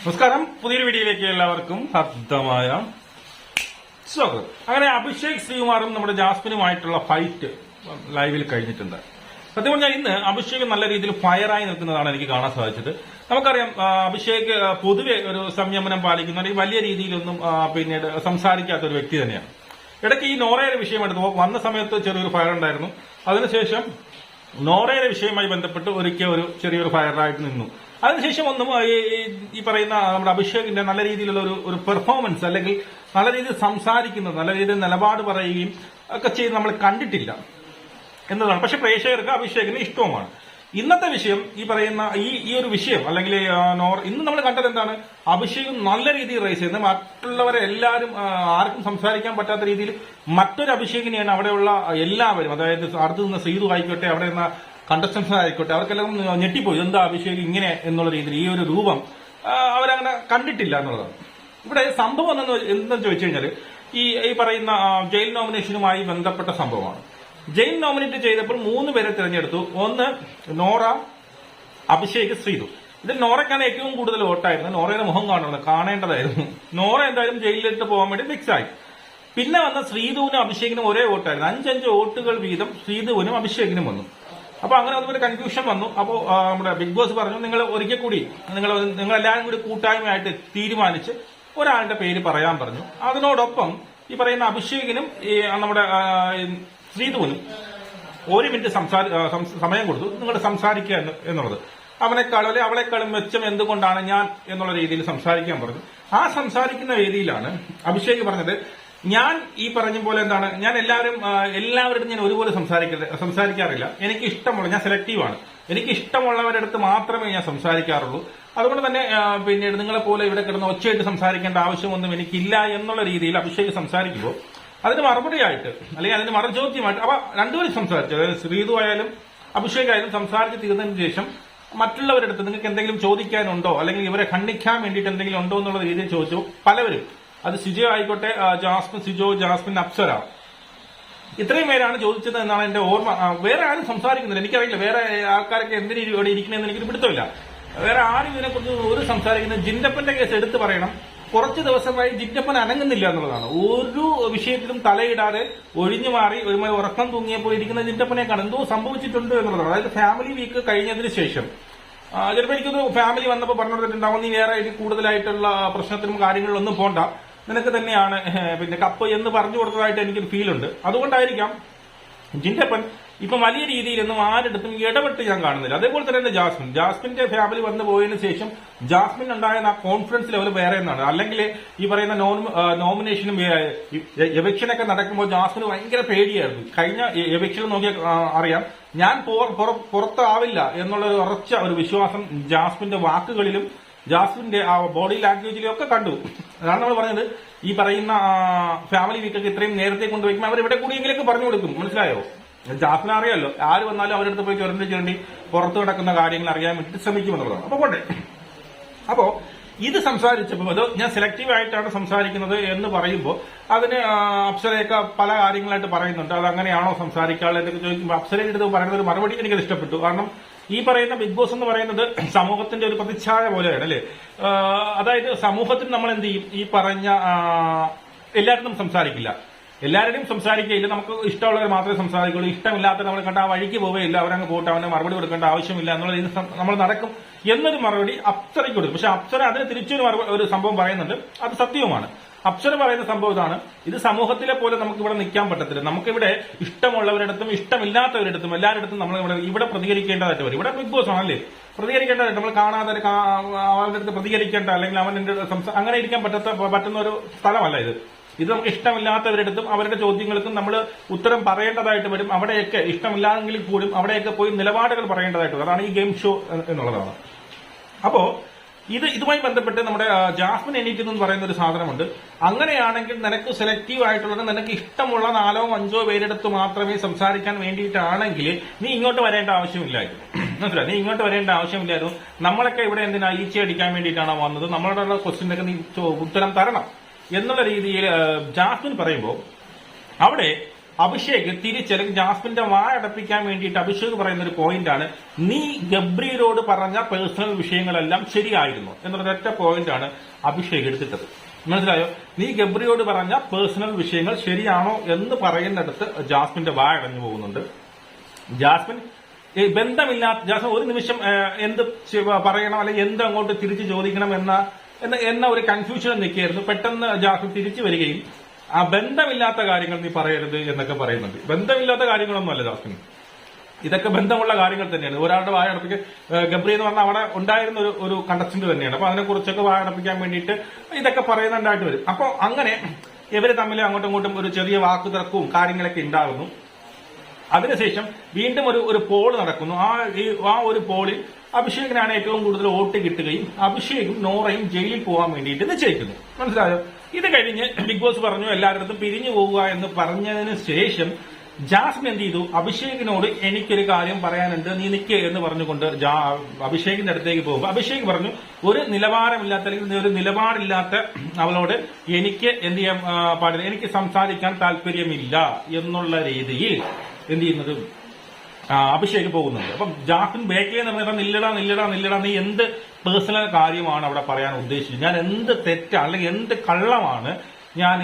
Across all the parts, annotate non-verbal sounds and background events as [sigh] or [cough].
നമസ്കാരം. പുതിയൊരു വീഡിയോയിലേക്ക് എല്ലാവർക്കും ഹർദ്ദമായ സ്വാഗതം. അങ്ങനെ അഭിഷേക് ശ്രീകുമാറും നമ്മുടെ ജാസ്മിനുമായിട്ടുള്ള ഫൈറ്റ് ലൈവിൽ കഴിഞ്ഞിട്ടുണ്ട്. സത്യം പറഞ്ഞാൽ ഇന്ന് അഭിഷേക് നല്ല രീതിയിൽ ഫയറായി നിൽക്കുന്നതാണ് എനിക്ക് കാണാൻ സാധിച്ചത്. നമുക്കറിയാം അഭിഷേക് പൊതുവെ ഒരു സംയമനം പാലിക്കുന്ന. അല്ലെങ്കിൽ വലിയ രീതിയിലൊന്നും പിന്നീട് സംസാരിക്കാത്ത ഒരു വ്യക്തി തന്നെയാണ്. ഇടയ്ക്ക് ഈ നോറയുടെ വിഷയം എടുത്തപ്പോൾ വന്ന സമയത്ത് ചെറിയൊരു ഫയർ ഉണ്ടായിരുന്നു. അതിനുശേഷം നോറയുടെ വിഷയവുമായി ബന്ധപ്പെട്ട് ഒരിക്കൽ ഒരു ചെറിയൊരു ഫയറായിട്ട് നിന്നു. അതിനുശേഷം ഒന്നും ഈ പറയുന്ന നമ്മുടെ അഭിഷേകിന്റെ നല്ല രീതിയിലുള്ള ഒരു ഒരു പെർഫോമൻസ് അല്ലെങ്കിൽ നല്ല രീതിയിൽ സംസാരിക്കുന്നത് നല്ല രീതിയിൽ നിലപാട് പറയുകയും ഒക്കെ ചെയ്ത് നമ്മൾ കണ്ടിട്ടില്ല എന്നതാണ്. പക്ഷെ പ്രേക്ഷകർക്ക് അഭിഷേകിന് ഇഷ്ടവുമാണ്. ഇന്നത്തെ വിഷയം ഈ പറയുന്ന ഈ ഈ ഒരു വിഷയം അല്ലെങ്കിൽ നോർ ഇന്ന് നമ്മൾ കണ്ടത് എന്താണ്? അഭിഷേകം നല്ല രീതിയിൽ റേസ് ചെയ്യുന്നത്. മറ്റുള്ളവരെ എല്ലാവരും ആർക്കും സംസാരിക്കാൻ പറ്റാത്ത രീതിയിൽ മറ്റൊരു അഭിഷേകിനെയാണ് അവിടെയുള്ള എല്ലാവരും. അതായത് അടുത്ത് നിന്ന് സീതു ആയിക്കോട്ടെ അവിടെ നിന്ന് കണ്ടസ്റ്റൻസ് ആയിക്കോട്ടെ അവർക്കെല്ലാം ഞെട്ടിപ്പോയി. എന്താ അഭിഷേക് ഇങ്ങനെ എന്നുള്ള രീതിയിൽ ഈ ഒരു രൂപം അവരങ്ങനെ കണ്ടിട്ടില്ല എന്നുള്ളതാണ്. ഇവിടെ സംഭവം എന്തെന്ന് എന്തെന്ന് ചോദിച്ചു കഴിഞ്ഞാൽ ഈ ഈ പറയുന്ന ജയിൽ നോമിനേഷനുമായി ബന്ധപ്പെട്ട സംഭവമാണ്. ജയിൽ നോമിനേറ്റ് ചെയ്തപ്പോൾ മൂന്ന് പേരെ തിരഞ്ഞെടുത്തു. ഒന്ന് നോറ അഭിഷേക് ശ്രീതു. ഇതിൽ നോറയ്ക്കാണ് ഏറ്റവും കൂടുതൽ വോട്ടായിരുന്നു നോറയുടെ മുഖം കാണുന്നത് കാണേണ്ടതായിരുന്നു. നോറ എന്തായാലും ജയിലിലിട്ട് പോകാൻ വേണ്ടി ഫിക്സ് ആയി. പിന്നെ വന്ന ശ്രീധുവിനും അഭിഷേകിനും ഒരേ വോട്ടായിരുന്നു. അഞ്ചഞ്ച് വോട്ടുകൾ വീതം ശ്രീധുവിനും അഭിഷേകിനും വന്നു. അപ്പൊ അങ്ങനെ ഒരു കൺഫ്യൂഷൻ വന്നു. അപ്പോൾ നമ്മുടെ ബിഗ് ബോസ് പറഞ്ഞു നിങ്ങൾ ഒരിക്കൽ കൂടി നിങ്ങൾ നിങ്ങൾ എല്ലാവരും കൂടി കൂട്ടായ്മയായിട്ട് തീരുമാനിച്ച് ഒരാളുടെ പേര് പറയാൻ പറഞ്ഞു. അതിനോടൊപ്പം ഈ പറയുന്ന അഭിഷേകിനും ഈ നമ്മുടെ ശ്രീധുവിനും ഒരു മിനിറ്റ് സംസാരി സമയം കൊടുത്തു. നിങ്ങൾ സംസാരിക്കുക എന്ന് എന്നുള്ളത്. അവനേക്കാളും അല്ലെ അവളെക്കാളും മെച്ചം എന്തുകൊണ്ടാണ് ഞാൻ എന്നുള്ള രീതിയിൽ സംസാരിക്കാൻ പറഞ്ഞു. ആ സംസാരിക്കുന്ന രീതിയിലാണ് അഭിഷേക് പറഞ്ഞത് ഞാൻ ഈ പറഞ്ഞ പോലെ എന്താണ് ഞാൻ എല്ലാവരും എല്ലാവരുടെയും എല്ലാവരുടെ ഞാൻ ഒരുപോലെ സംസാരിക്ക സംസാരിക്കാറില്ല. എനിക്ക് ഇഷ്ടമുള്ള ഞാൻ സെലക്റ്റീവാണ്. എനിക്ക് ഇഷ്ടമുള്ളവരുടെ അടുത്ത് മാത്രമേ ഞാൻ സംസാരിക്കാറുള്ളൂ. അതുകൊണ്ട് തന്നെ പിന്നീട് നിങ്ങളെ പോലെ ഇവിടെ കിടന്ന് ഒച്ചയായിട്ട് സംസാരിക്കേണ്ട ആവശ്യമൊന്നും എനിക്കില്ല എന്നുള്ള രീതിയിൽ അഭിഷേക് സംസാരിക്കുമ്പോൾ അതിന് മറുപടിയായിട്ട് അല്ലെങ്കിൽ അതിന് മറുചോദ്യമായിട്ട് അപ്പൊ രണ്ടുപേരും സംസാരിച്ചു. അതായത് ശ്രീതു ആയാലും അഭിഷേക് ആയാലും സംസാരിച്ച് തീർന്നതിന് ശേഷം മറ്റുള്ളവരുടെ അടുത്ത് നിങ്ങൾക്ക് എന്തെങ്കിലും ചോദിക്കാനുണ്ടോ അല്ലെങ്കിൽ ഇവരെ ഖണ്ഡിക്കാൻ വേണ്ടിയിട്ട് എന്തെങ്കിലും ഉണ്ടോ എന്നുള്ള രീതിയിൽ ചോദിച്ചു പലവരും അത് സിജോ ആയിക്കോട്ടെ ജാസ്മിൻ സിജോ ജാസ്മിൻ അപ്സര. ഇത്രയും പേരാണ് ചോദിച്ചത് എന്നാണ് എന്റെ ഓർമ്മ. വേറെ ആരും സംസാരിക്കുന്നില്ല. എനിക്കറിയില്ല വേറെ ആൾക്കാരൊക്കെ എന്തിനു ഇവിടെ ഇരിക്കണമെന്ന് എനിക്ക് പിടുത്തമില്ല. വേറെ ആരും ഇതിനെക്കുറിച്ച് ഒരു സംസാരിക്കുന്നത് ജിൻഡപ്പന്റെ കേസ് എടുത്തു പറയണം. കുറച്ച് ദിവസമായി ജിൻഡപ്പൻ അനങ്ങുന്നില്ല എന്നുള്ളതാണ്. ഒരു വിഷയത്തിലും തലയിടാതെ ഒഴിഞ്ഞു മാറി ഒരുമാതിരി ഉറക്കം തൂങ്ങിയപ്പോൾ ഇരിക്കുന്ന ജിൻഡപ്പനെ കണ്ടോ എന്തോ സംഭവിച്ചിട്ടുണ്ട് എന്നുള്ളതാണ്. അതായത് ഫാമിലി വീക്ക് കഴിഞ്ഞതിന് ശേഷം. ചിലപ്പോൾ എനിക്കൊന്ന് ഫാമിലി വന്നപ്പോൾ പറഞ്ഞു കൊടുത്തിട്ടുണ്ടാവും നീ വേറെ കൂടുതലായിട്ടുള്ള പ്രശ്നത്തിനും കാര്യങ്ങളിലൊന്നും പോണ്ട. നിനക്ക് തന്നെയാണ് പിന്നെ കപ്പ് എന്ന് പറഞ്ഞു കൊടുത്തതായിട്ട് എനിക്കൊരു ഉണ്ട് അതുകൊണ്ടായിരിക്കാം ജിൻഡപ്പൻ ഇപ്പൊ വലിയ രീതിയിലൊന്നും ആരിടത്തും ഇടപെട്ട് ഞാൻ കാണുന്നില്ല. അതേപോലെ തന്നെ എന്റെ ജാസ്മിൻ. ജാസ്മിന്റെ ഫാമിലി വന്നു പോയതിനു ശേഷം ജാസ്മിൻ ഉണ്ടായ ആ കോൺഫിഡൻസ് ലെവൽ വേറെ എന്നാണ്. അല്ലെങ്കിൽ ഈ പറയുന്ന നോമിനേഷനും എവക്ഷനൊക്കെ നടക്കുമ്പോൾ ജാസ്മിന് ഭയങ്കര പേടിയായിരുന്നു. കഴിഞ്ഞ എവക്ഷൻ നോക്കിയാൽ അറിയാം. ഞാൻ പുറ- പുറ- പുറത്താവില്ല എന്നുള്ള ഉറച്ച ഒരു വിശ്വാസം ജാസ്മിന്റെ വാക്കുകളിലും ജാസ്മിന്റെ ആ ബോഡി ലാംഗ്വേജിലും ഒക്കെ കണ്ടു. അതാണ് നമ്മൾ പറഞ്ഞത്. ഈ പറയുന്ന ഫാമിലി വീക്കൊക്കെ ഇത്രയും നേരത്തെ കൊണ്ടുവയ്ക്കുമ്പോൾ അവർ ഇവിടെ കൂടിയെങ്കിലൊക്കെ പറഞ്ഞു കൊടുക്കും. മനസ്സിലായോ? ജാസ്മിനെ അറിയാലോ. ആര് വന്നാലും അവരുടെ അടുത്ത് പോയി ചുരണ്ടി ചുരണ്ടി പുറത്തു കിടക്കുന്ന കാര്യങ്ങൾ അറിയാൻ വേണ്ടി ശ്രമിക്കുമെന്നുള്ളതാണ്. അപ്പൊ പോട്ടെ. അപ്പോ ഇത് സംസാരിച്ചപ്പോൾ അത് ഞാൻ സെലക്റ്റീവ് ആയിട്ടാണ് സംസാരിക്കുന്നത് എന്ന് പറയുമ്പോൾ അതിന് അപ്സരയൊക്കെ പല കാര്യങ്ങളായിട്ട് പറയുന്നുണ്ട്. അത് അങ്ങനെയാണോ സംസാരിക്കാനുള്ളത് എന്നൊക്കെ ചോദിക്കുമ്പോൾ അപ്സരയുടെ അടുത്ത് പറയുന്ന ഒരു മറുപടി എനിക്കത് ഇഷ്ടപ്പെട്ടു. കാരണം ഈ പറയുന്ന ബിഗ് ബോസ് എന്ന് പറയുന്നത് സമൂഹത്തിന്റെ ഒരു പ്രതിച്ഛായ പോലെയാണ് അല്ലേ? അതായത് സമൂഹത്തിൽ നമ്മൾ എന്ത് ചെയ്യും? ഈ പറഞ്ഞ എല്ലാവരും സംസാരിക്കില്ല. എല്ലാവരുടെയും സംസാരിക്കുകയില്ല നമുക്ക് ഇഷ്ടമുള്ളവർ മാത്രമേ സംസാരിക്കുള്ളൂ ഇഷ്ടമില്ലാത്ത നമ്മൾ കണ്ട ആ വഴിക്ക് പോവുകയില്ല. അവരങ്ങ് പോട്ട് അവന് മറുപടി കൊടുക്കേണ്ട ആവശ്യമില്ല എന്നുള്ള രീതി നമ്മൾ നടക്കും. എന്നൊരു മറുപടി അപ്സരയ്ക്ക് കൊടുക്കും. പക്ഷെ അപ്സര അതിന് തിരിച്ചൊരു ഒരു സംഭവം പറയുന്നുണ്ട്. അത് സത്യവുമാണ്. അപ്സര പറയുന്ന സംഭവം ഇതാണ്. ഇത് സമൂഹത്തിലെ പോലെ നമുക്ക് ഇവിടെ നിൽക്കാൻ പറ്റത്തില്ല. നമുക്കിവിടെ ഇഷ്ടമുള്ളവരിടത്തും ഇഷ്ടമില്ലാത്തവരിടത്തും എല്ലാവരിടത്തും നമ്മൾ ഇവിടെ ഇവിടെ പ്രതികരിക്കേണ്ടതായിട്ട് വരും. ഇവിടെ ബിഗ് ബോസ് ആണല്ലേ? പ്രതികരിക്കേണ്ടതായിട്ട് നമ്മൾ കാണാതെ അവരുടെ അടുത്ത് പ്രതികരിക്കേണ്ട അല്ലെങ്കിൽ സംസാരം അങ്ങനെ ഇരിക്കാൻ പറ്റാത്ത പറ്റുന്ന ഒരു സ്ഥലമല്ല ഇത്. ഇത് നമുക്ക് ഇഷ്ടമില്ലാത്തവരിടത്തും അവരുടെ ചോദ്യങ്ങൾക്കും നമ്മൾ ഉത്തരം പറയേണ്ടതായിട്ട് വരും. അവിടെയൊക്കെ ഇഷ്ടമില്ലാതെങ്കിൽ പോലും അവിടെയൊക്കെ പോയി നിലപാടുകൾ പറയേണ്ടതായിട്ട് വരും. അതാണ് ഈ ഗെയിം ഷോ എന്നുള്ളതാണ്. അപ്പോ ഇത് ഇതുമായി ബന്ധപ്പെട്ട് നമ്മുടെ ജാസ്മിൻ എണീറ്റ് എന്ന് പറയുന്ന ഒരു സാധനമുണ്ട്. അങ്ങനെയാണെങ്കിൽ നിനക്ക് സെലക്റ്റീവ് ആയിട്ടുള്ളത് നിനക്ക് ഇഷ്ടമുള്ള നാലോ അഞ്ചോ പേരെടുത്ത് മാത്രമേ സംസാരിക്കാൻ വേണ്ടിയിട്ടാണെങ്കിൽ നീ ഇങ്ങോട്ട് വരേണ്ട ആവശ്യമില്ലായിരുന്നു. മനസ്സിലായി? നീ ഇങ്ങോട്ട് വരേണ്ട ആവശ്യമില്ലായിരുന്നു. നമ്മളൊക്കെ ഇവിടെ എന്തിനാ ഈച്ച അടിക്കാൻ വേണ്ടിയിട്ടാണോ വന്നത്? നമ്മളോടുള്ള ക്വസ്റ്റ്യനൊക്കെ നീ ഉത്തരം തരണം. എന്നുള്ള രീതിയിൽ ജാസ്മിൻ പറയുമ്പോൾ അവിടെ അഭിഷേക് തിരിച്ചല്ലെങ്കിൽ ജാസ്മിന്റെ വായടപ്പിക്കാൻ വേണ്ടിയിട്ട് അഭിഷേക് പറയുന്ന ഒരു പോയിന്റ് ആണ് നീ ഗബ്രിയിലോട് പറഞ്ഞ പേഴ്സണൽ വിഷയങ്ങളെല്ലാം ശരിയായിരുന്നു എന്നുള്ള ഒറ്റ പോയിന്റ് ആണ് അഭിഷേക് എടുത്തിട്ടത്. മനസ്സിലായോ? നീ ഗബ്രിയോട് പറഞ്ഞ പേഴ്സണൽ വിഷയങ്ങൾ ശരിയാണോ എന്ന് പറയുന്നിടത്ത് ജാസ്മിന്റെ വായ അടഞ്ഞു പോകുന്നുണ്ട്. ജാസ്മിൻ ബന്ധമില്ലാത്ത ജാസ്മിൻ ഒരു നിമിഷം എന്ത് പറയണം അല്ലെങ്കിൽ എന്ത് അങ്ങോട്ട് തിരിച്ചു ചോദിക്കണം എന്ന എന്ന എന്ന ഒരു കൺഫ്യൂഷൻ നിൽക്കുകയായിരുന്നു. പെട്ടെന്ന് ജാസ്മിൻ തിരിച്ചു വരികയും ആ ബന്ധമില്ലാത്ത കാര്യങ്ങൾ നീ പറയരുത് എന്നൊക്കെ പറയുന്നുണ്ട്. ബന്ധമില്ലാത്ത കാര്യങ്ങളൊന്നും അല്ല ജാസ്മിൻ ഇതൊക്കെ ബന്ധമുള്ള കാര്യങ്ങൾ തന്നെയാണ്. ഒരാളുടെ വായ അടപ്പിക്കാൻ ഗബ്രി എന്ന് പറഞ്ഞാൽ അവിടെ ഉണ്ടായിരുന്ന ഒരു ഒരു കണ്ടസ്റ്റന്റ് തന്നെയാണ്. അപ്പൊ അതിനെക്കുറിച്ചൊക്കെ കുറിച്ചൊക്കെ വായ അടപ്പിക്കാൻ വേണ്ടിയിട്ട് ഇതൊക്കെ പറയുന്നുണ്ടായിട്ട് വരും. അപ്പോൾ അങ്ങനെ ഇവർ തമ്മിൽ അങ്ങോട്ടും ഇങ്ങോട്ടും ഒരു ചെറിയ വാക്കു തർക്കവും കാര്യങ്ങളൊക്കെ ഉണ്ടാകുന്നു അതിനുശേഷം വീണ്ടും ഒരു ഒരു പോൾ നടക്കുന്നു. ആ ഈ ആ ഒരു പോളിൽ അഭിഷേകിനാണ് ഏറ്റവും കൂടുതൽ വോട്ട് കിട്ടുകയും അഭിഷേകും നോറയും ജയിലിൽ പോകാൻ വേണ്ടിയിട്ട് നിശ്ചയിക്കുന്നു. മനസ്സിലായോ? ഇത് കഴിഞ്ഞ് ബിഗ് ബോസ് പറഞ്ഞു എല്ലാവരുടെ പിരിഞ്ഞു പോവുക എന്ന് പറഞ്ഞതിന് ശേഷം ജാസ്മിൻ എന്ത് ചെയ്തു? അഭിഷേകിനോട് എനിക്കൊരു കാര്യം പറയാനുണ്ട് നീ നിൽക്കുക എന്ന് പറഞ്ഞുകൊണ്ട് അഭിഷേകിന്റെ അടുത്തേക്ക് പോകും. അഭിഷേക് പറഞ്ഞു ഒരു നിലവാരമില്ലാത്ത അല്ലെങ്കിൽ ഒരു നിലപാടില്ലാത്ത അവളോട് എനിക്ക് എന്ത് ചെയ്യാൻ പാടില്ല. എനിക്ക് സംസാരിക്കാൻ താല്പര്യമില്ല എന്നുള്ള രീതിയിൽ എന്ത് ചെയ്യുന്നത്? അഭിഷേക് പോകുന്നുണ്ട്. അപ്പം ജാഫിൻ ബേക്കിൽ എന്ന് പറഞ്ഞാൽ നില്ലടാ നില്ലടാ നില്ലടാ നീ എന്ത് പേഴ്സണൽ കാര്യമാണ് അവിടെ പറയാൻ ഉദ്ദേശിച്ചത്? ഞാൻ എന്ത് തെറ്റാണ് അല്ലെങ്കിൽ എന്ത് കള്ളമാണ് ഞാൻ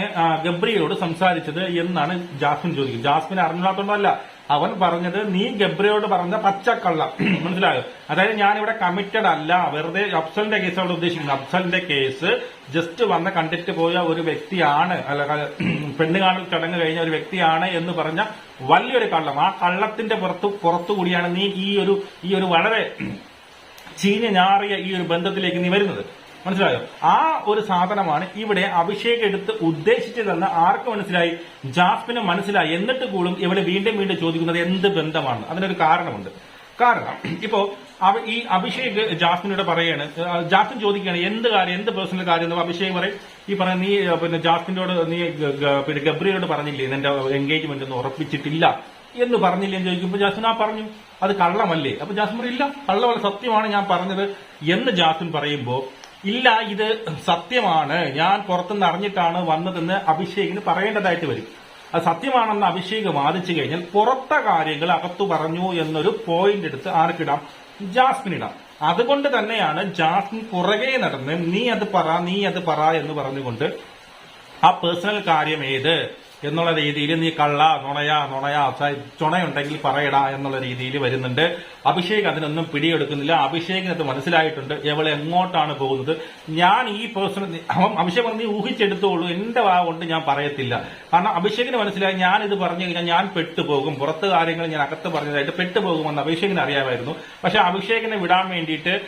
ഗബ്രിയോട് സംസാരിച്ചത് എന്നാണ് ജാസ്മിൻ ചോദിക്കുന്നത്. ജാസ്മിൻ അറിഞ്ഞില്ലാത്തതുകൊണ്ടല്ല അവൻ പറഞ്ഞത് നീ ഗബ്രിയോട് പറഞ്ഞ പച്ചക്കള്ള. [clears throat] മനസ്സിലായോ? അതായത് ഞാൻ ഇവിടെ കമ്മിറ്റഡ് അല്ല. വെറുതെ അഫ്സലിന്റെ കേസ് അവിടെ ഉദ്ദേശിക്കുന്നത്. അഫ്സലിന്റെ കേസ് ജസ്റ്റ് വന്ന് കണ്ടിട്ട് പോയ ഒരു വ്യക്തിയാണ് അല്ല [clears throat] പെണ്ണ് കാണൽ ചടങ്ങ് കഴിഞ്ഞ ഒരു വ്യക്തിയാണ് എന്ന് പറഞ്ഞ വലിയൊരു കള്ളം. ആ കള്ളത്തിന്റെ പുറത്തു പുറത്തുകൂടിയാണ് നീ ഈ ഒരു ഈ ഒരു വളരെ [clears throat] ചീഞ്ഞ ഞാറിയ ഈ ഒരു ബന്ധത്തിലേക്ക് നീ വരുന്നത്. മനസ്സിലായോ? ആ ഒരു സാധനമാണ് ഇവിടെ അഭിഷേക് എടുത്ത് ഉദ്ദേശിച്ചതെന്ന് ആർക്ക് മനസ്സിലായി? ജാസ്മിന് മനസ്സിലായി. എന്നിട്ട് കൂടും ഇവിടെ വീണ്ടും വീണ്ടും ചോദിക്കുന്നത് എന്ത് ബന്ധമാണ്? അതിനൊരു കാരണമുണ്ട്. കാരണം ഇപ്പോ ഈ അഭിഷേക് ജാസ്മിനോട് പറയാണ് ജാസ്മിൻ ചോദിക്കുകയാണ് എന്ത് കാര്യം? എന്ത് പേഴ്സണൽ കാര്യം? എന്ന് അഭിഷേക് പറയും ഈ പറഞ്ഞ നീ പിന്നെ ജാസ്മിനോട് നീ പിന്നെ ഗബ്രിയോട് പറഞ്ഞില്ലേ നിന്റെ എൻഗേജ്മെന്റ് ഒന്നും ഉറപ്പിച്ചിട്ടില്ല? എന്ന് പറഞ്ഞില്ലേ എന്ന് ചോദിക്കുമ്പോൾ ജാസ്മിൻ ആ പറഞ്ഞു. അത് കള്ളമല്ലേ? അപ്പൊ ജാസ്മിൻ ഇല്ല കള്ളമല്ല സത്യമാണ് ഞാൻ പറഞ്ഞത്. എന്ന് ജാസ്മിൻ പറയുമ്പോ ഇല്ല ഇത് സത്യമാണ്. ഞാൻ പുറത്തുനിന്ന് അറിഞ്ഞിട്ടാണ് വന്നതെന്ന് അഭിഷേകിന് പറയേണ്ടതായിട്ട് വരും. അത് സത്യമാണെന്ന് അഭിഷേക് വാദിച്ചു കഴിഞ്ഞാൽ പുറത്ത കാര്യങ്ങൾ അകത്തു പറഞ്ഞു എന്നൊരു പോയിന്റ് എടുത്ത് ആർക്കിടാം? ജാസ്മിൻ ഇടാം. അതുകൊണ്ട് തന്നെയാണ് ജാസ്മിൻ പുറകെ നടന്ന് നീ അത് പറ നീ അത് പറ എന്ന് പറഞ്ഞുകൊണ്ട് ആ പേഴ്സണൽ കാര്യം ഏത്? എന്നുള്ള രീതിയിൽ നീ കള്ള നുണയാ നുണയാ ചുണയുണ്ടെങ്കിൽ പറയടാ എന്നുള്ള രീതിയിൽ വരുന്നുണ്ട്. അഭിഷേക് അതിനൊന്നും പിടിയെടുക്കുന്നില്ല. അഭിഷേകിന് അത് മനസ്സിലായിട്ടുണ്ട്. എവളെ എങ്ങോട്ടാണ് പോകുന്നത്? ഞാൻ ഈ പേഴ്സണൽ അഭിഷേക് നീ ഊഹിച്ചെടുത്തോളൂ. എന്റെ വാ കൊണ്ട് ഞാൻ പറയത്തില്ല. കാരണം അഭിഷേകിന് മനസ്സിലായി ഞാൻ ഇത് പറഞ്ഞു കഴിഞ്ഞാൽ ഞാൻ പെട്ടുപോകും. പുറത്ത് കാര്യങ്ങൾ ഞാൻ അകത്ത് പറഞ്ഞതായിട്ട് പെട്ടുപോകുമെന്ന് അഭിഷേകിന് അറിയാമായിരുന്നു. പക്ഷെ അഭിഷേകിനെ വിടാൻ വേണ്ടിയിട്ട്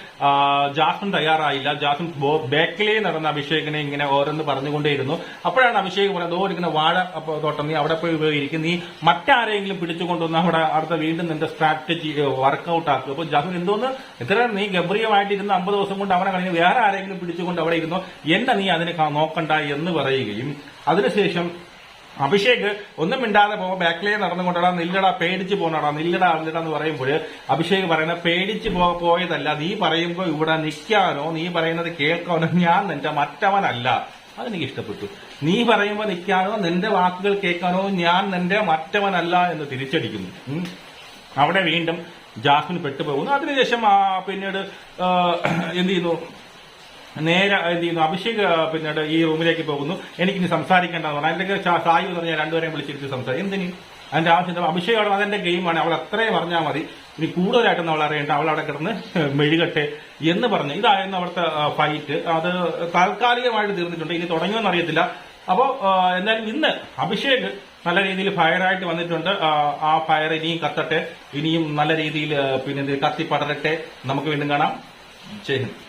ജാസൻ തയ്യാറായില്ല. ജാസ്മിൻ ബോ- ബാക്കിലേ നടന്ന അഭിഷേകിനെ ഇങ്ങനെ ഓരോന്ന് പറഞ്ഞുകൊണ്ടേയിരുന്നു. അപ്പോഴാണ് അഭിഷേക് പറയുന്നത് ഓ ഇങ്ങനെ വാഴ തോട്ടം. നീ അവിടെ പോയി ഉപയോഗിക്കും നീ മറ്റാരെങ്കിലും പിടിച്ചുകൊണ്ടുവന്ന് അവിടെ അടുത്ത വീണ്ടും നിന്റെ സ്ട്രാറ്റജി വർക്ക്ഔട്ട് ആക്കുക അപ്പൊ ജാസ്മിൻ എന്തോന്ന്? ഇത്ര നീ ഗംഭീരമായിട്ട് ഇരുന്ന് അമ്പത് ദിവസം കൊണ്ട് അവനെ കഴിഞ്ഞ് വേറെ ആരെങ്കിലും പിടിച്ചുകൊണ്ട് അവിടെ ഇരുന്നോ? എന്നെ നീ അതിനെ നോക്കണ്ട എന്ന് പറയുകയും അതിനുശേഷം അഭിഷേക് ഒന്നും മിണ്ടാതെ പോകുമ്പോൾ ബാക്കിലേ നടന്നുകൊണ്ടടാ നില്ലടാ പേടിച്ച് പോണടാ നില്ലടാ നില്ലടാ എന്ന് പറയുമ്പോൾ അഭിഷേക് പറയുന്ന പേടിച്ച് പോ പോയതല്ല. നീ പറയുമ്പോൾ ഇവിടെ നിൽക്കാനോ നീ പറയുന്നത് കേൾക്കാനോ ഞാൻ നിന്റെ മറ്റവനല്ല. അതെനിക്ക് ഇഷ്ടപ്പെട്ടു. നീ പറയുമ്പോൾ നിൽക്കാനോ നിന്റെ വാക്കുകൾ കേൾക്കാനോ ഞാൻ നിന്റെ മറ്റവനല്ല എന്ന് തിരിച്ചടിക്കുന്നു. അവിടെ വീണ്ടും ജാസ്മിൻ പെട്ടുപോകുന്നു. അതിനുശേഷം പിന്നീട് എന്ത് ചെയ്യുന്നു? നേരെ എന്ത് ചെയ്യുന്നു? അഭിഷേക് പിന്നീട് ഈ റൂമിലേക്ക് പോകുന്നു. എനിക്കിനി സംസാരിക്കേണ്ടതെന്ന് പറഞ്ഞു അല്ലെങ്കിൽ സായി എന്ന് പറഞ്ഞാൽ രണ്ടുപേരെയും വിളിച്ചിരുത്തി സംസാരിക്കും. എന്തിന്? അതിന്റെ ആ ചിന്ത അഭിഷേകം അതെന്റെ ഗെയിമാണ് അവൾ അത്രയും പറഞ്ഞാൽ മതി. ഇനി കൂടുതലായിട്ടൊന്നും അവൾ അറിയേണ്ട. അവൾ അവിടെ കിടന്ന് മെഴുകട്ടെ എന്ന് പറഞ്ഞു. ഇതായിരുന്നു അവിടുത്തെ ഫൈറ്റ് അത് താൽക്കാലികമായിട്ട് തീർന്നിട്ടുണ്ട്. ഇനി തുടങ്ങിയെന്ന് അറിയത്തില്ല. അപ്പോ എന്തായാലും ഇന്ന് അഭിഷേക് നല്ല രീതിയിൽ ഫയറായിട്ട് വന്നിട്ടുണ്ട്. ആ, ഫയർ ഇനിയും കത്തട്ടെ. ഇനിയും നല്ല രീതിയിൽ പിന്നെ കത്തി പടരട്ടെ നമുക്ക് വീണ്ടും കാണാം. ജയ് ഹിന്ദ്.